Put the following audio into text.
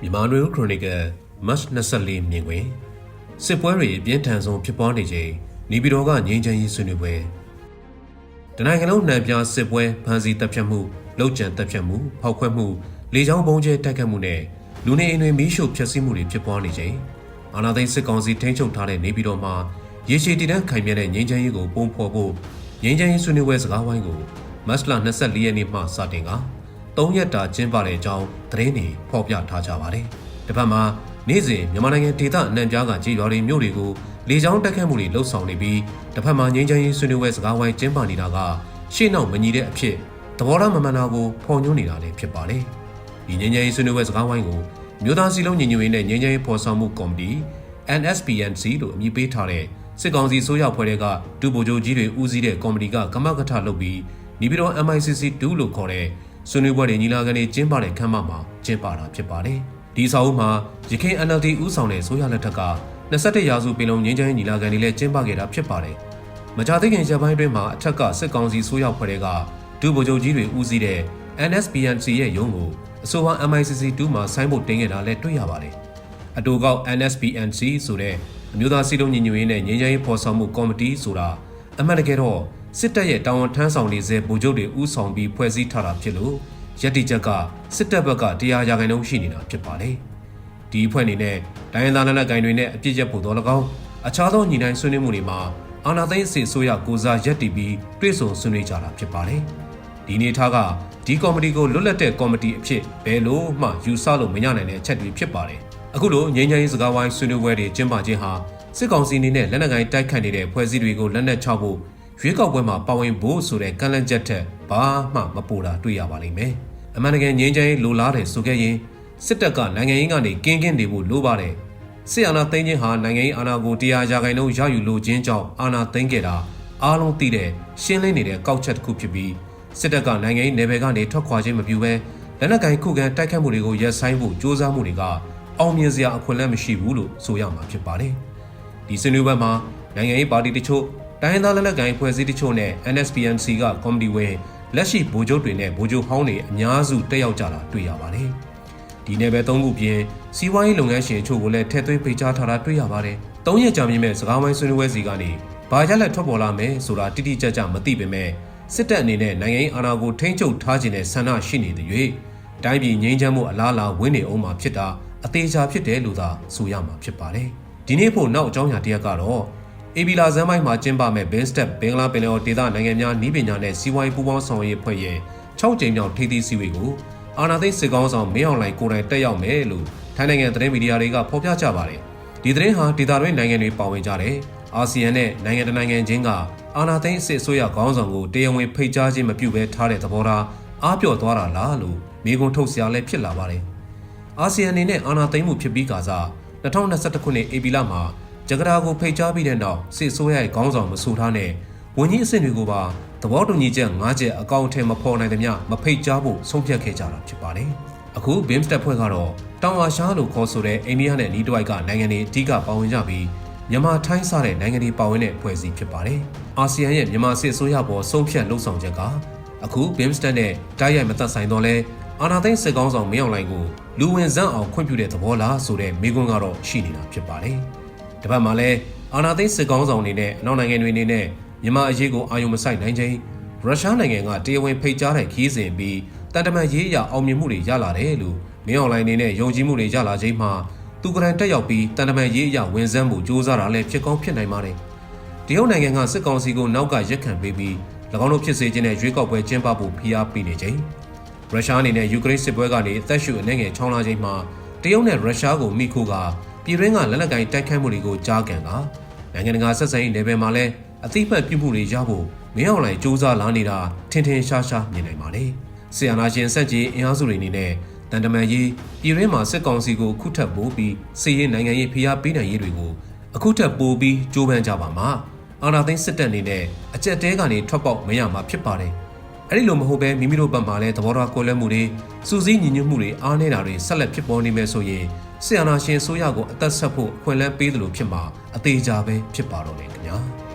မြန်မာနွေဦးခရိုနီကယ်မတ်24မြင်ကွင်စစ်ပွဲတွေအပြင်းထန်ဆုံးဖြစ်ပွားနေချိန်နေပြည်တော်ကငြိမ်းချမ်းရေးဆွေးနွေးပွဲတနိုင်ငံလုံးနှံပြစစ်ပွဲဖမ်းဆီးတပ်ဖြတ်မှုလောက်ကျန်တပ်ဖြတ်မှုဖောက်ခွဲမှုလေကြောင်းပုံကျဲတိုက်ခတ်မှုနဲ့လူနေအိမ်တွေမီးရှို့ဖျက်ဆီးမှုတွေဖြစ်ပွားနေချိန်အာဏာသိမ်းစစ်ကောင်စီထိန်းချုပ်ထားတဲ့နေပြည်တော်မှာရေရှည်တည်တံ့ခိုင်မြဲတဲ့ငြိမ်းချမ်းရေးကိုပုံဖော်ဖို့ငြိမ်းချမ်းရေးဆွေးနွေးပွဲစကားဝိုင်းကိုမတ်လ24ရက်နေ့မှစတင်က 3ရက်တာကျင်းပတဲ့အကြောင်းသတင်းတွေဖော်ပြထားကြပါတယ်။တစ်ဖက်မှာနေ့စဉ်မြန်မာနိုင်ငံဒေသအနှံ့ပြားကကြေးရွာတွေမြို့တွေကိုလေကြောင်းတက်ခတ်မှုတွေလှုပ်ဆောင်နေပြီးတစ်ဖက်မှာငြိမ်းချမ်းရေးဆွေးနွေးပွဲစကားဝိုင်းကျင်းပနေတာကရှေ့နောက်မညီတဲ့အဖြစ်သဘောထားမမှန်တာကိုဖော်ညွှန်းနေတာလည်းဖြစ်ပါတယ်။ဒီငြိမ်းချမ်းရေးဆွေးနွေးပွဲစကားဝိုင်းကိုမြို့သားစီလုံးညီညွတ်ရေးနဲ့ငြိမ်းချမ်းရေးဖော်ဆောင်မှုကော်မတီ NSPNC လို့အမည်ပေးထားတဲ့စစ်ကောင်စီဆိုးရဖွဲ့တဲ့ကဒုဗိုလ်ချုပ်ကြီးတွေဦးစီးတဲ့ကော်မတီကကမကထလုပ်ပြီးနေပြည်တော် MICC 2လို့ခေါ်တဲ့ ဆွေးနွေးပွဲတွေညီလာခံတွေကျင်းပတဲ့ခမ်းမမှာကျင်းပတာဖြစ်ပါတယ်။ဒီစာအုပ်မှာရခိုင် NLD ဦးဆောင်တဲ့ဆိုရလက်ထက်က21ရာစုပင်လုံငင်းချမ်းညီလာခံတွေလည်းကျင်းပခဲ့တာဖြစ်ပါတယ်။မကြာသေးခင်ရက်ပိုင်းအတွင်းမှာအထက်ကစစ်ကောင်စီဆိုးရဖွဲ့တဲ့ကဒုဗိုလ်ချုပ်ကြီးတွေဦးစီးတဲ့ NSPNC ရဲ့ရုံးကိုအဆိုပါ MICC 2မှာဆိုင်းဘုတ်တင်ခဲ့တာလည်းတွေ့ရပါတယ်။အတူကောက် NSPNC ဆိုတဲ့အမျိုးသားစီးလုံးညီညွတ်ရေးနဲ့ငြိမ်းချမ်းရေးဖော်ဆောင်မှုကော်မတီဆိုတာအမှန်တကယ်တော့ စစ်တပ်ရဲ့တာဝန်ထမ်းဆောင်နေစေဗိုလ်ချုပ်တွေဥဆောင်ပြီးဖွဲ့စည်းထားတာဖြစ်လို့ရည်တည်ချက်ကစစ်တပ်ဘက်ကတရားရာခိုင်နှုန်းရှိနေတာဖြစ်ပါတယ်။ဒီအဖွဲ့အနေနဲ့တိုင်းရင်းသားလက်နက်ကိုင်တွေနဲ့အပြစ်ရက်ဖို့တော်၎င်းအခြားသောညီနိုင်ဆွေးနွေးမှုတွေမှာအာဏာသိမ်းအစီအစိုးရကိုစားရက်တည်ပြီးတွဲဆုံဆွေးနွေးကြတာဖြစ်ပါတယ်။ဒီနေထားကဒီကော်မတီကိုလွတ်လပ်တဲ့ကော်မတီအဖြစ်ဘယ်လို့မှယူဆလို့မရနိုင်တဲ့အချက်တွေဖြစ်ပါတယ်။အခုလိုငြိမ်းချမ်းရေးစကားဝိုင်းဆွေးနွေးပွဲတွေကျင်းပခြင်းဟာစစ်ကောင်စီအနေနဲ့လက်နက်ကိုင်တိုက်ခတ်နေတဲ့ဖွဲ့စည်းတွေကိုလက်နက်ချဖို့ ရွေးကောက်ပွဲမှာပါဝင်ဖို့ဆိုတဲ့ကန့်လန့်ချက်ထက်ဘာမှမပိုတာတွေ့ရပါလိမ့်မယ်။အမှန်တကယ်ငြိမ်းချမ်းရေးလိုလားတယ်ဆိုခဲ့ရင်စစ်တပ်ကနိုင်ငံရေးကနေကင်းကင်းနေဖို့လိုပါတယ်။စစ်အာဏာသိမ်းခြင်းဟာနိုင်ငံရေးအာဏာကိုတရားရာခိုင်နှုန်းရယူလိုခြင်းကြောင့်အာဏာသိမ်းခဲ့တာအားလုံးသိတဲ့ရှင်းလင်းနေတဲ့ကောက်ချက်တစ်ခုဖြစ်ပြီးစစ်တပ်ကနိုင်ငံရေးနယ်ပယ်ကနေထွက်ခွာခြင်းမပြုဘဲလက်နက်ကင်ခုခံတိုက်ခတ်မှုတွေကိုရပ်ဆိုင်းဖို့ကြိုးစားမှုတွေကအောင်မြင်စရာအခွင့်အလမ်းမရှိဘူးလို့ဆိုရမှာဖြစ်ပါတယ်။ဒီဆွေးနွေးပွဲမှာနိုင်ငံရေးပါတီတချို့ တိုင်းရင်းသားလက်နက်ကိုင်ဖွဲ့စည်းတချို့နဲ့ NSPNC ကကော်မတီဝင်လက်ရှိဗိုလ်ချုပ်တွေနဲ့ဗိုလ်ချုပ်ဟောင်းတွေအများစုတက်ရောက်ကြတာတွေ့ရပါတယ်။ဒီနယ်ပယ်၃ခုပြင်စီးပွားရေးလုပ်ငန်းရှင်အချို့ကိုလည်းထည့်သွင်းပေးချထားတာတွေ့ရပါတယ်။၃ရက်ကြာမြင့်မဲ့စကားဝိုင်းဆွေးနွေးပွဲစီကနေဘာရလက်ထွက်ပေါ်လာမယ်ဆိုတာတိတိကျကျမသိပေမဲ့စစ်တပ်အနေနဲ့နိုင်ငံရေးအာဏာကိုထိန်းချုပ်ထားခြင်းနဲ့ဆန္ဒရှိနေတဲ့၍တိုင်းပြည်ငြိမ်းချမ်းမှုအလားအလာဝင်းနေအောင်မှာဖြစ်တာအသေးချာဖြစ်တယ်လို့သာဆိုရမှာဖြစ်ပါတယ်။ဒီနေ့ဖို့နောက်အကြောင်းအရာတစ်ရပ်ကတော့ အေဘီလာဇန်မိုင်းမှာကျင်းပမဲ့ Bin Step ဘင်္ဂလားပင်လယ်အော်ဒေသနိုင်ငံများနီးပညာနဲ့စီးပွားရေးပူးပေါင်းဆောင်ရွက်ရေးဖွဲ့ရဲ့6ကြိမ်မြောက်ထိပ်သီးစည်းဝေးကိုအာနာသိန်းစစ်ကောင်းဆောင်မင်းအောင်လှိုင်ကိုယ်တိုင်တက်ရောက်မယ်လို့ထိုင်းနိုင်ငံသတင်းမီဒီယာတွေကဖော်ပြကြပါတယ်။ဒီသတင်းဟာဒေသတွင်းနိုင်ငံတွေပါဝင်ကြတဲ့အာဆီယံနဲ့နိုင်ငံတကာနိုင်ငံချင်းကအာနာသိန်းစစ်အစိုးရခေါင်းဆောင်ကိုတရားဝင်ဖိတ်ကြားခြင်းမပြုဘဲထားတဲ့သဘောထားအားပြော့သွားတာလားလို့မိကွန်းထုတ်စရာလည်းဖြစ်လာပါတယ်။အာဆီယံအနေနဲ့အာနာသိန်းမှုဖြစ်ပြီးကစား2021ခုနှစ်ဧပြီလမှာ ဂျကာတာကိုဖိတ်ကြားပြီးတဲ့နောက်စစ်ဆိုးရဲ့ခေါင်းဆောင်မဆိုထားနဲ့ဝန်ကြီးအဆင့်တွေကိုပါသဘောတူညီချက်၅ချက်အကောင့်ထဲမဖော်နိုင်သမျှမဖိတ်ကြားဖို့ဆုံးဖြတ်ခဲ့ကြတာဖြစ်ပါတယ်။အခု BIMSTEP ဖွဲ့ကတော့တောင်အာရှလို့ခေါ်ဆိုတဲ့အိန္ဒိယနဲ့နီးတဝိုက်ကနိုင်ငံတွေအဓိကပါဝင်ကြပြီးမြန်မာထိုင်းစတဲ့နိုင်ငံတွေပါဝင်တဲ့ဖွဲ့စည်းဖြစ်ပါတယ်။အာဆီယံရဲ့မြန်မာစစ်အစိုးရပေါ်ဆုံးဖြတ်လှုပ်ဆောင်ချက်ကအခု BIMSTEP နဲ့တိုက်ရိုက်မသက်ဆိုင်တော့လဲအာနာသိန်းစစ်ကောင်းဆောင်မင်းအောင်လှိုင်ကိုလူဝင်စန့်အောင်ခွင့်ပြုတဲ့သဘောလားဆိုတဲ့မိကွန်းကတော့ရှိနေတာဖြစ်ပါတယ်။ တစ်ဖက်မှာလည်းအာဏာသိမ်းစစ်ကောင်းဆောင်တွေနဲ့အနောက်နိုင်ငံတွေအနေနဲ့မြန်မာအရေးကိုအာရုံမစိုက်နိုင်ခြင်းရုရှားနိုင်ငံကတရားဝင်ဖိတ်ကြားတဲ့ခီးစဉ်ပြီးတန်တမန်ရေးအရာအောင်မြင်မှုတွေရလာတယ်လို့မင်းအွန်လိုင်းနေနဲ့ယုံကြည်မှုတွေရလာခြင်းမှာသူကရန်တက်ရောက်ပြီးတန်တမန်ရေးအရာဝင်စမ်းမှုစ조사တာလည်းဖြစ်ကောင်းဖြစ်နိုင်ပါတယ်။တရုတ်နိုင်ငံကစစ်ကောင်စီကိုနောက်ကရက်ခံပေးပြီး၎င်းတို့ဖြစ်စေခြင်းနဲ့ရွေးကောက်ပွဲကျင်းပဖို့ဖိအားပေးနေခြင်းရုရှားအနေနဲ့ယူကရိန်းစစ်ပွဲကနေအသက်ရှူအနေငယ်ချောင်းလာခြင်းမှာတရုတ်နဲ့ရုရှားကိုမိခိုးက ပြည်တွင်းကလက်နက်ကိုင်တိုက်ခိုက်မှုတွေကိုကြားကန်ကနိုင်ငံတကာဆက်ဆံရေးနယ်ပယ်မှာလည်းအသိမှတ်ပြုမှုတွေရဖို့မင်းအောင်လှိုင်စ조사လာနေတာထင်ထင်ရှားရှားမြင်နိုင်ပါတယ်။ဆီယနာရှင်စက်ကြီးအင်အားစုတွေအနေနဲ့တန်တမန်ရေးပြည်တွင်းမှာစစ်ကောင်စီကိုအခုထပ်ပိုးပြီးစီးရင်နိုင်ငံရေးဖိအားပေးနိုင်ရေးတွေကိုအခုထပ်ပိုးပြီးကြိုးပမ်းကြပါမှာအာနာသိန်းစစ်တပ်အနေနဲ့အကြက်တဲကနေထွက်ပေါက်မရမှာဖြစ်ပါတယ်။အဲ့ဒီလိုမဟုတ်ပဲမိမိတို့ဘက်မှာလည်းသဘောထားကွဲလွဲမှုတွေစူးစီးညီညွတ်မှုတွေအားနေတာတွေဆက်လက်ဖြစ်ပေါ်နေမယ်ဆိုရင် ဆီယနာရှင်ဆိုရကိုအသက်ဆက်ဖို့အခွင့်အလမ်းပေးတယ်လို့ဖြစ်မှာအသေးချာပဲဖြစ်ပါတော့တယ်ခင်ဗျာ။